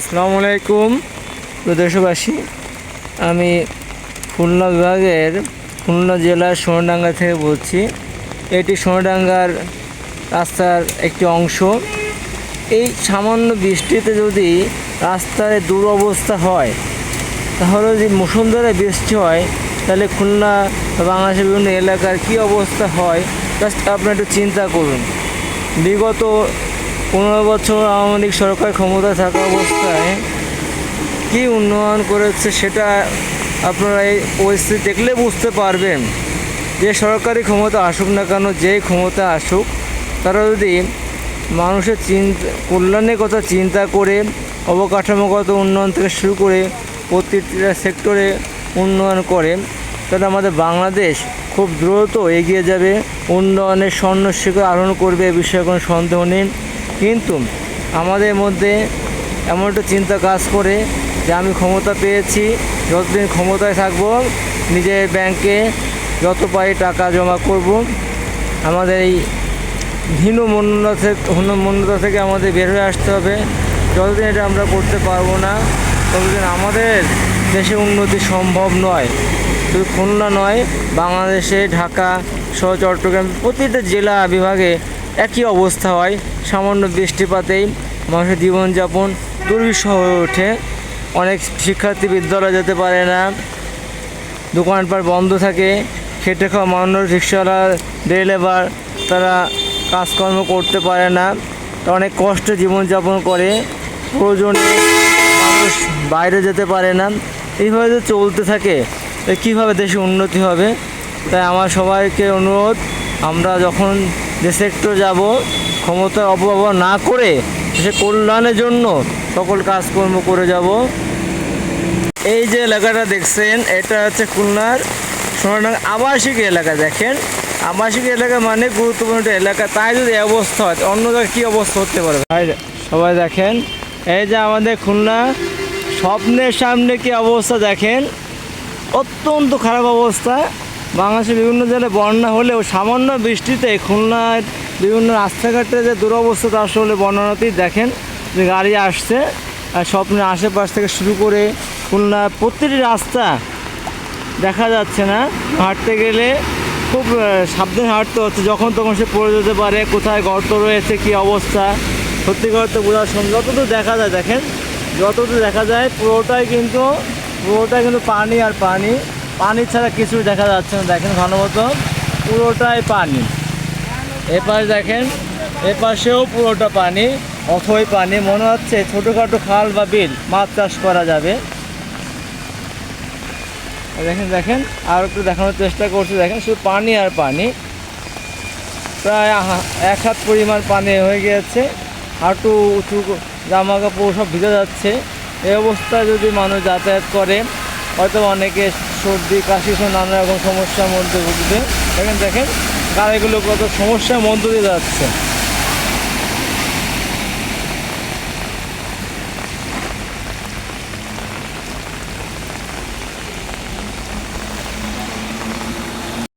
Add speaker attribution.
Speaker 1: আসসালামু আলাইকুম। দেশবাসী, আমি খুলনা বিভাগের খুলনা জেলার সোনাডাঙ্গা থেকে বলছি। এটি সোনাডাঙ্গার রাস্তার একটি অংশ। এই সামান্য বৃষ্টিতে যদি রাস্তায় দুরবস্থা হয়, তাহলে যদি মুসলধারে বৃষ্টি হয়, তাহলে খুলনা বাংলাদেশের বিভিন্ন এলাকার কী অবস্থা হয়, জাস্ট আপনি একটু চিন্তা করুন। বিগত পনেরো বছর আওয়ামী লীগ সরকার ক্ষমতায় থাকা অবস্থায় কী উন্নয়ন করেছে সেটা আপনারা এই পরিস্থিতি দেখলে বুঝতে পারবেন। যে সরকারি ক্ষমতা আসুক না কেন যেই ক্ষমতা আসুক, তারা যদি মানুষের চিন্তা কল্যাণের কথা চিন্তা করে, অবকাঠামোগত উন্নয়ন থেকে শুরু করে প্রতিটা সেক্টরে উন্নয়ন করে, তাহলে আমাদের বাংলাদেশ খুব দ্রুত এগিয়ে যাবে, উন্নয়নের স্বর্ণ শিখর আরোহণ করবে এ বিষয়ে কোনো সন্দেহ নেই। কিন্তু আমাদের মধ্যে এমন একটা চিন্তা কাজ করে যে আমি ক্ষমতা পেয়েছি, যতদিন ক্ষমতায় থাকব, নিজের ব্যাংকে যত পাই টাকা জমা করব। আমাদের এই হীন মন্যতা থেকে, হীন মন্যতা থেকে আমাদের বের হয়ে আসতে হবে। যতদিন এটা আমরা করতে পারব না, ততদিন আমাদের দেশে উন্নতি সম্ভব নয়। শুধু খুলনা নয়, বাংলাদেশে, ঢাকা সহ চট্টগ্রাম প্রতিটা জেলা বিভাগে একই অবস্থা হয়। সামান্য বৃষ্টিপাতেই মানুষের জীবনযাপন দুর্বিষহ হয়ে ওঠে। অনেক শিক্ষার্থী বিদ্যালয়ে যেতে পারে না। দোকানপাট বন্ধ থাকে। খেটে খাওয়া মানুষ, রিক্সাওয়ালা ড্রাইভার তারা কাজকর্ম করতে পারে না। অনেক কষ্টে জীবনযাপন করে। প্রয়োজনে মানুষ বাইরে যেতে পারে না। এইভাবে যদি চলতে থাকে কীভাবে দেশে উন্নতি হবে? তাই আমার সবাইকে অনুরোধ, আমরা যখন যে সেক্টর যাব ক্ষমতার অপব্যবহার না করে সে কল্যাণের জন্য সকল কাজকর্ম করে যাব। এই যে এলাকাটা দেখছেন, এটা হচ্ছে খুলনার সোনাডাঙ্গা আবাসিক এলাকা, দেখেন। আবাসিক এলাকা মানে গুরুত্বপূর্ণ একটা এলাকা। তাই যদি অবস্থা হয়, অন্য জায়গায় কী অবস্থা হতে পারে? সবাই দেখেন, এই যে আমাদের খুলনা, স্বপ্নের সামনে কি অবস্থা দেখেন? অত্যন্ত খারাপ অবস্থা। বাংলাদেশের বিভিন্ন জেলায় বন্যা হলেও সামান্য বৃষ্টিতে খুলনার বিভিন্ন রাস্তাঘাটে যে দুরবস্থা, তা আসলে বর্ণনাতেই দেখেন। যে গাড়ি আসছে স্বপ্নের আশেপাশ থেকে শুরু করে খুলনা প্রতিটি রাস্তা দেখা যাচ্ছে না। হাঁটতে গেলে খুব সাবধানে হাঁটতে হচ্ছে। যখন তখন সে পড়ে যেতে পারে, কোথায় গর্ত রয়েছে, কি অবস্থা। সত্যিকার তো বোঝার সঙ্গে যতদূর দেখা যায়, দেখেন, যতদূর দেখা যায়, পুরোটাই কিন্তু পুরোটাই কিন্তু পানি আর পানি। পানি ছাড়া কিছু দেখা যাচ্ছে না। দেখেন ঘনমত পুরোটাই পানি। এপাশ দেখেন, এপাশেও পুরোটা পানি, অথই পানি। মনে হচ্ছে ছোটোখাটো খাল বা বিল, মাছ চাষ করা যাবে। দেখেন দেখেন, আর একটু দেখানোর চেষ্টা করছি। দেখেন, শুধু পানি আর পানি। প্রায় এক হাত পরিমাণ পানি হয়ে গিয়েছে। হাঁটু, উঁচু জামা কাপড় সব ভিজে যাচ্ছে। এই অবস্থায় যদি মানুষ যাতায়াত করে, হয়তো অনেকে সর্দি, কাশি সহ নানা রকম সমস্যার মধ্যে ভুগছে। দেখেন দেখেন, গাড়িগুলো কত সমস্যার মধ্য দিয়ে যাচ্ছে।